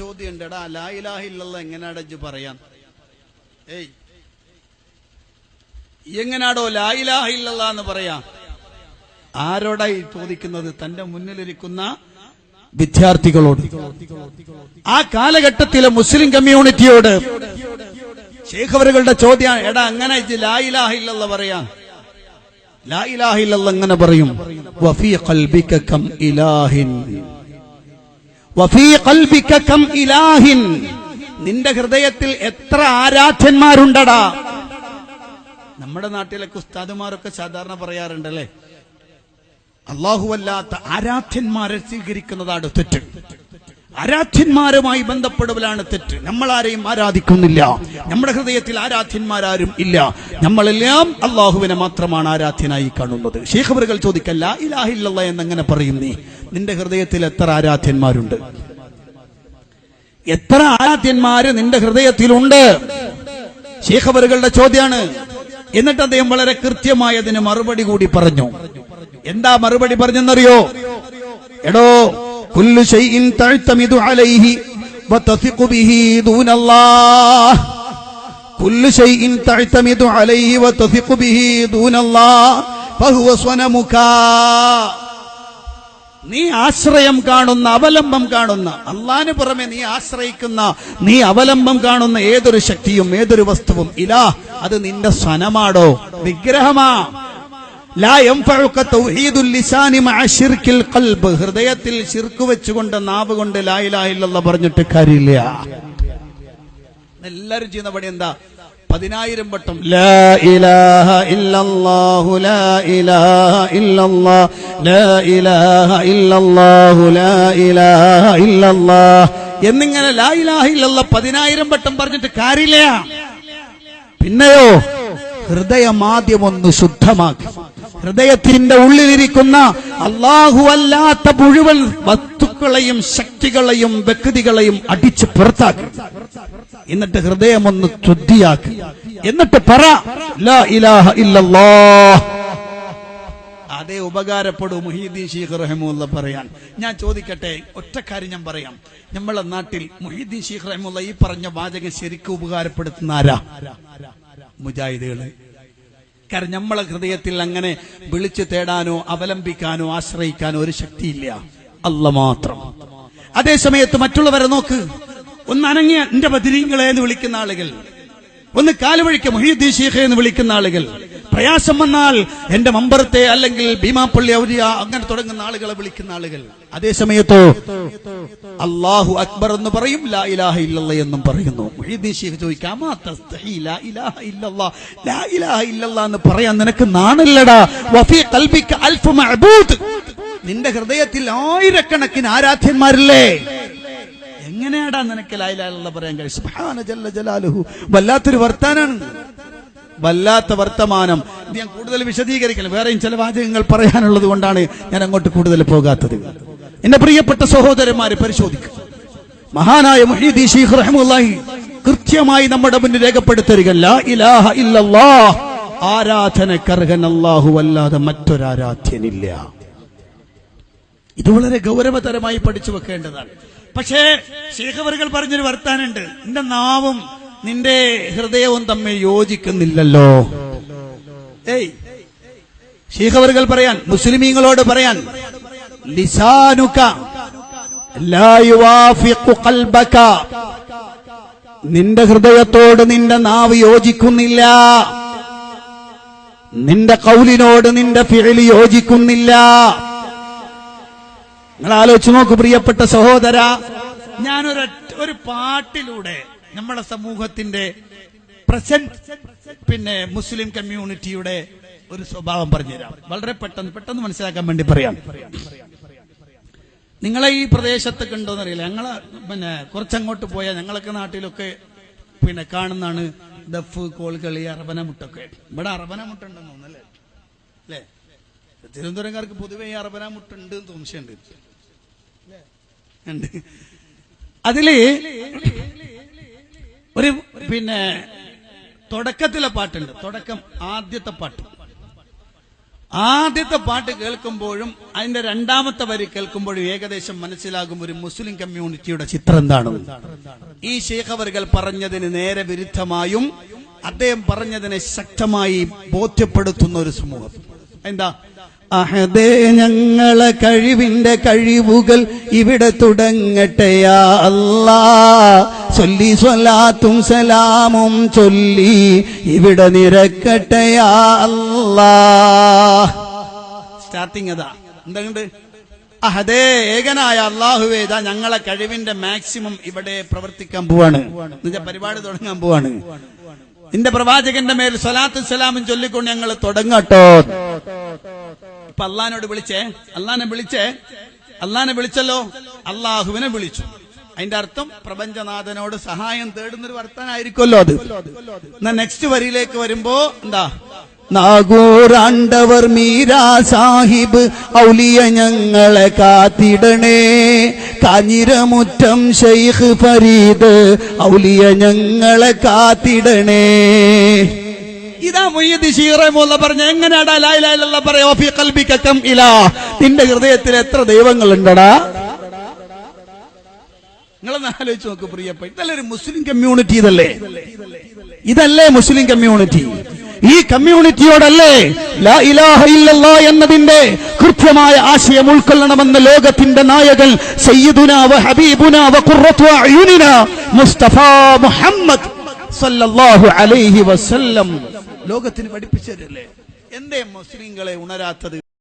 ചോദ്യം ഉണ്ട് എടാ ലാ ഇലാഹ എങ്ങനെ ഇജ്ജ് പറയാൻ? ഏയ്. എങ്ങനാടോ ലാ ഇലാഹ എന്ന് പറയാ? ആരോടായി ചോദിക്കുന്നത്? തന്റെ മുന്നിലിരിക്കുന്ന വിദ്യാർത്ഥികളോട്. ആ കാലഘട്ടത്തിലെ മുസ്ലിം കമ്മ്യൂണിറ്റിയോട്. ശേഖവറുകളുടെ ചോദ്യം എടാ അങ്ങനെ ഇജ്ജ് ലാ ഇലാഹ ഇല്ലല്ല പറയാ? ലാ ഇലാഹ എങ്ങനെ പറയും. വഫീ ഖൽബിക കം ഇലാഹിൻ. ഇലാഹിൻ. നിന്റെ ഹൃദയത്തിൽ എത്ര ആരാധ്യന്മാരുണ്ടടാ? നമ്മുടെ നാട്ടിലൊക്കെ ഉസ്താദുമാരൊക്കെ സാധാരണ പറയാറുണ്ടല്ലേ? അള്ളാഹുവല്ലാത്ത ആരാധ്യന്മാരെ സ്വീകരിക്കുന്നതാണ് തെറ്റ്. ആരാധ്യന്മാരുമായി ബന്ധപ്പെടലാണ് തെറ്റ്. നമ്മൾ ആരെയും ആരാധിക്കുന്നില്ല. നമ്മുടെ ഹൃദയത്തിൽ ആരാധ്യന്മാരാരും ഇല്ല. നമ്മളെല്ലാം അള്ളാഹുവിനെ മാത്രമാണ് ആരാധ്യനായി കാണുന്നത്. ശേഖബറുകൾ ചോദിക്കല്ല ഇലാഹില്ല എന്നങ്ങനെ പറയും നീ നിന്റെ ഹൃദയത്തിൽ എത്ര ആരാധ്യന്മാരുണ്ട്? എത്ര ആരാധ്യന്മാര് നിന്റെ ഹൃദയത്തിലുണ്ട്? ശേഖബറുകളുടെ ചോദ്യമാണ് എന്നിട്ട് അദ്ദേഹം വളരെ കൃത്യമായി അതിന് മറുപടി കൂടി പറഞ്ഞു. എന്താ മറുപടി പറഞ്ഞെന്നറിയോ? എടോ കുല്ലു അലൈഹി ബിഹി അലൈഹി ബിഹി ഫഹുവ സ്വനമുക നീ ആശ്രയം കാണുന്ന അവലംബം കാണുന്ന അള്ളാന് പുറമെ നീ ആശ്രയിക്കുന്ന നീ അവലംബം കാണുന്ന ഏതൊരു ശക്തിയും ഏതൊരു വസ്തുവും ഇലാ അത് നിന്റെ സ്വനമാടോ വിഗ്രഹമാ. ഹൃദയത്തിൽ ശിർക്ക് വെച്ചുകൊണ്ട് നാവ് കൊണ്ട് ലാ ഇലാഹ ഇല്ലല്ലാഹ് പറഞ്ഞിട്ട് കാര്യമില്ല. എല്ലാരും ചെയ്യുന്ന പണി എന്താ? പതിനായിരം വട്ടം. എന്നിങ്ങനെ പതിനായിരം വട്ടം പറഞ്ഞിട്ട് കാര്യമില്ല. പിന്നെയോ? ഹൃദയമാദ്യം ഒന്ന് ശുദ്ധമാക്കി. ഹൃദയത്തിന്റെ ഉള്ളിലിരിക്കുന്ന അള്ളാഹു അല്ലാത്ത മുഴുവൻ വസ്തുക്കളെയും ശക്തികളെയും വ്യക്തികളെയും അടിച്ചു പുറത്താക്കി. എന്നിട്ട് ഹൃദയം ഒന്ന് ശുദ്ധിയാക്കി. എന്നിട്ട് പറ ഇലാഹ അതേ ഉപകാരപ്പെടും മുഹീദ്ദീൻ ഷീഖ് റഹമുല്ല പറയാൻ. ഞാൻ ചോദിക്കട്ടെ ഒറ്റ കാര്യം ഞാൻ പറയാം. നമ്മളെ നാട്ടിൽ മുഹീദ്ദീൻ ഷീഖ് റഹമുല്ല ഈ പറഞ്ഞ വാചകം ശരിക്കും ഉപകാരപ്പെടുത്തുന്ന ആരാ? മുജാഹിദുകൾ. കാരണം നമ്മളെ ഹൃദയത്തിൽ അങ്ങനെ വിളിച്ചു തേടാനോ അവലംബിക്കാനോ ആശ്രയിക്കാനോ ഒരു ശക്തിയില്ല. അല്ല മാത്രം. അതേ സമയത്ത് മറ്റുള്ളവരെ നോക്ക്. ഒന്ന് അനങ്ങിയ എന്റെ ബദിരീങ്ങളെ എന്ന് വിളിക്കുന്ന ആളുകൾ. ഒന്ന് കാലുവഴിക്ക് മൊഹീദ്ദീൻ എന്ന് വിളിക്കുന്ന ആളുകൾ. പ്രയാസം വന്നാൽ എന്റെ മമ്പറത്തെ അല്ലെങ്കിൽ ഭീമാപ്പള്ളി ഔരിയ അങ്ങനെ തുടങ്ങുന്ന ആളുകളെ വിളിക്കുന്ന ആളുകൾ. അതേ സമയത്തോ അള്ളാഹു അക്ബർ എന്ന് പറയും ലാ ഇലാഹ ഇല്ലല്ല എന്നും പറയുന്നു. മൊഹീദ്ദീൻ ഷീഖ് ചോദിക്കാം "അമാ ലാ ഇലാഹ ലാ ഇലാഹ എന്ന് പറയാൻ നിനക്ക് നാണല്ലടാ. അൽഫ് മഅബൂദ്. നിന്റെ ഹൃദയത്തിൽ ആയിരക്കണക്കിന് ആരാധ്യന്മാരില്ലേ? എങ്ങനെയാടാ നിനക്ക് ലായിലാലുള്ള പറയാൻ കഴിയും വല്ലാത്തൊരു വർത്താനാണ് വല്ലാത്ത വർത്തമാനം. ഞാൻ കൂടുതൽ വിശദീകരിക്കണം. വേറെയും ചില വാചകങ്ങൾ പറയാനുള്ളത് കൊണ്ടാണ് ഞാൻ അങ്ങോട്ട് കൂടുതൽ പോകാത്തത്. എന്റെ പ്രിയപ്പെട്ട സഹോദരന്മാരെ പരിശോധിക്കും. മഹാനായ മുഹീദി കൃത്യമായി നമ്മുടെ മുന്നിൽ രേഖപ്പെടുത്തരുക. ലാ ഇലാഹ ആരാധനക്കർഹൻ അല്ലാഹു മറ്റൊരാരാധ്യനില്ല. ഇത് വളരെ ഗൗരവതരമായി പഠിച്ചു വെക്കേണ്ടതാണ്. പക്ഷേ ശേഖവറുകൾ പറഞ്ഞൊരു വർത്താനുണ്ട്. നിന്റെ നാവും നിന്റെ ഹൃദയവും തമ്മിൽ യോജിക്കുന്നില്ലല്ലോ. ഏയ് ശേഖവറുകൾ പറയാൻ മുസ്ലിമീങ്ങളോട് പറയാൻ ലിസാനുക നിന്റെ ഹൃദയത്തോട് നിന്റെ നാവ് യോജിക്കുന്നില്ല. നിന്റെ കൗലിനോട് നിന്റെ ഫിഴലി യോജിക്കുന്നില്ല. നിങ്ങൾ ആലോചിച്ച് നോക്കൂ പ്രിയപ്പെട്ട സഹോദര. ഞാനൊരു ഒരു പാട്ടിലൂടെ നമ്മുടെ സമൂഹത്തിന്റെ പ്രസന്റ് പിന്നെ മുസ്ലിം കമ്മ്യൂണിറ്റിയുടെ ഒരു സ്വഭാവം പറഞ്ഞുതരാം. വളരെ പെട്ടെന്ന് പെട്ടെന്ന് മനസ്സിലാക്കാൻ വേണ്ടി പറയാം. നിങ്ങളെ ഈ പ്രദേശത്തൊക്കെ ഉണ്ടോന്ന് അറിയില്ല ഞങ്ങളെ പിന്നെ കുറച്ചങ്ങോട്ട് പോയാൽ ഞങ്ങളൊക്കെ നാട്ടിലൊക്കെ പിന്നെ കാണുന്നതാണ് ദഫ് കോൾകളി അറബന മുട്ടൊക്കെ ഇവിടെ അറബന മുട്ടുണ്ടെന്ന് തോന്നുന്നല്ലേ അല്ലേ? തിരുവനന്തപുരംകാർക്ക് പൊതുവെ ഈ അറബനമുട്ടുണ്ട് എന്ന് സംശയമുണ്ട് അതിൽ ഒരു പിന്നെ തുടക്കത്തിലെ പാട്ടുണ്ട്. തുടക്കം ആദ്യത്തെ പാട്ട്. ആദ്യത്തെ പാട്ട് കേൾക്കുമ്പോഴും അതിന്റെ രണ്ടാമത്തെ വരി കേൾക്കുമ്പോഴും ഏകദേശം മനസ്സിലാകും ഒരു മുസ്ലിം കമ്മ്യൂണിറ്റിയുടെ ചിത്രം എന്താണ്. ഈ ശേഖവറുകൾ പറഞ്ഞതിന് നേരെ വിരുദ്ധമായും അദ്ദേഹം പറഞ്ഞതിനെ ശക്തമായി ബോധ്യപ്പെടുത്തുന്ന ഒരു സമൂഹം. എന്താ? അഹദേ ഞങ്ങളെ കഴിവിന്റെ കഴിവുകൾ ഇവിടെ തുടങ്ങട്ടെയാ അല്ലാ ചൊല്ലി സ്വലാത്തും സലാമും ചൊല്ലി ഇവിടെ നിരക്കട്ടെയാ അല്ലാ സ്റ്റാർട്ടിങ് അതാ. എന്തുണ്ട്? അഹദേ ഏകനായ അള്ളാഹുവേ ഇതാ ഞങ്ങളെ കഴിവിന്റെ മാക്സിമം ഇവിടെ പ്രവർത്തിക്കാൻ പോവാണ്. നിന്റെ പരിപാടി തുടങ്ങാൻ പോവാണ്. നിന്റെ പ്രവാചകന്റെ മേൽ സ്വലാത്തും സലാമും ചൊല്ലിക്കൊണ്ട് ഞങ്ങൾ തുടങ്ങട്ടോ. ഇപ്പൊ അള്ളഹാനോട് വിളിച്ചേ? അള്ളഹാനെ വിളിച്ചേ? അള്ളഹാനെ വിളിച്ചല്ലോ? അള്ളാഹുവിനെ വിളിച്ചു. അതിന്റെ അർത്ഥം പ്രപഞ്ചനാഥനോട് സഹായം തേടുന്നൊരു വർത്തനായിരിക്കുമല്ലോ അത്. എന്നാ നെക്സ്റ്റ് വരിയിലേക്ക് വരുമ്പോ എന്താ? നാഗോറാണ്ടവർ മീരാ സാഹിബ് ഔലിയ ഞങ്ങളെ കാത്തിടണേ. കാഞ്ഞിരമുറ്റം ഷെയ്ഖ് ഫരീദ് ഔലിയ ഞങ്ങളെ കാത്തിടണേ. ഇതാ മൊയ്യദ് ഷീറമുള്ള പറഞ്ഞ എങ്ങനെയാടാ ലായിലുള്ള പറയാ ഫി ഖൽബിക കം ഇലാ. നിന്റെ ഹൃദയത്തിൽ എത്ര ദൈവങ്ങൾ ഉണ്ടടാ നിങ്ങളൊന്ന് ആലോചിച്ച് നോക്ക് പ്രിയപ്പെട്ട ഇതല്ലേ ഒരു മുസ്ലിം കമ്മ്യൂണിറ്റി ഇതല്ലേ? ഇതല്ലേ മുസ്ലിം കമ്മ്യൂണിറ്റി ഈ കമ്മ്യൂണിറ്റിയോടല്ലേ ലാ ഇലാഹ എന്നതിന്റെ കൃത്യമായ ആശയം ഉൾക്കൊള്ളണമെന്ന ലോകത്തിന്റെ നായകൻ സയ്യിദുന വ വ ഖുർറത്തു മുസ്തഫ മുഹമ്മദ് സല്ലല്ലാഹു അലൈഹി വസല്ലം. ലോകത്തിന് പഠിപ്പിച്ചതല്ലേ? എന്തേ മുസ്ലിങ്ങളെ ഉണരാത്തത്?